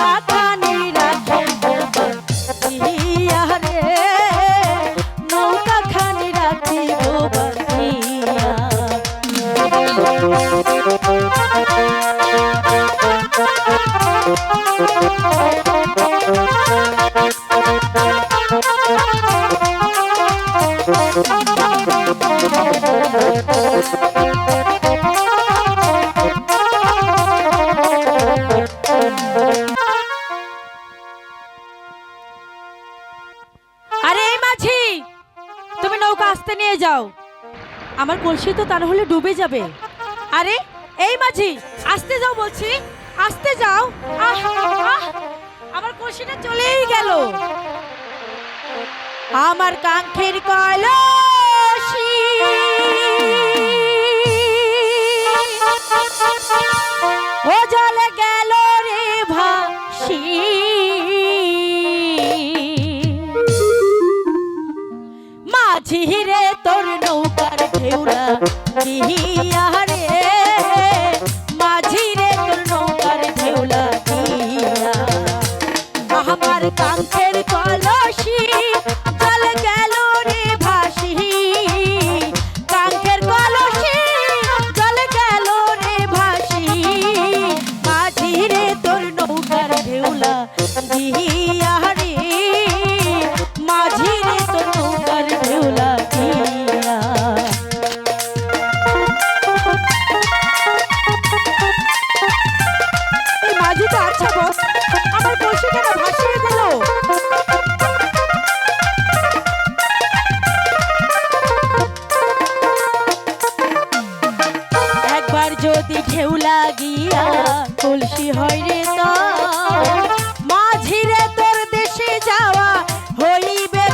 Tata. বলেছি। তুমি নৌকা আসতে নিয়ে যাও। আমার কলসি তো তার হলে ডুবে যাবে। আরে, এই মাঝি, আসতে যাও বলছি। আসতে যাও। আমার কলসিটা চলেই গেল। আমার কাঙ্ক্ষের কয়লা। আমার যদি ঢেউ লাগিয়া তুলসি হয় রে মাঝিরে তোর দেশে যাওয়া হইবে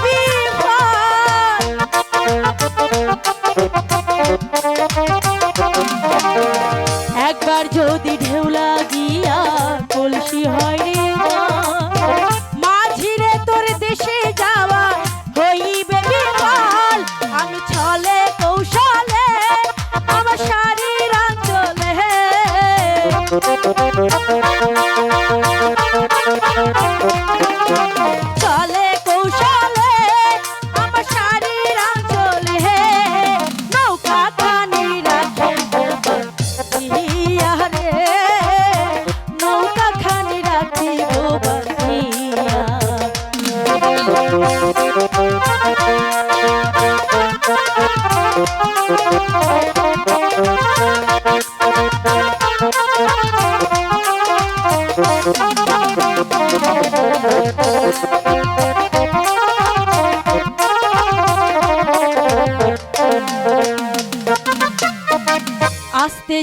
একবার যদি ঢেউ চলে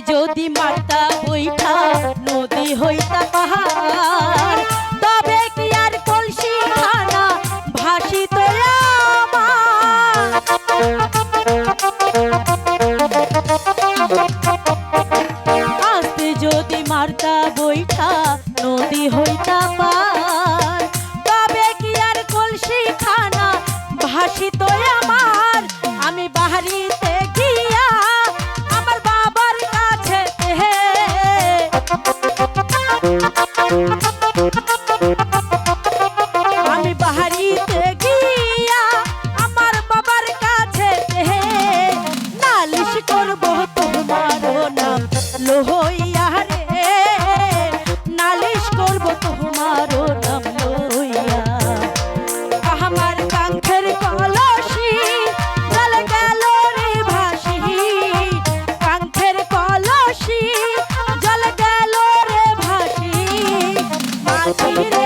যদি মাতা বৈঠা নদী হইতা পাহাড় রে নালিশ করব তোমার নাম লইয়া। আমার কাঙ্ক্ষের কলসি চলে গেল রে ভাসি। কাঙ্ক্ষের কলসি জল গেল রে ভাসি। মাঝি রে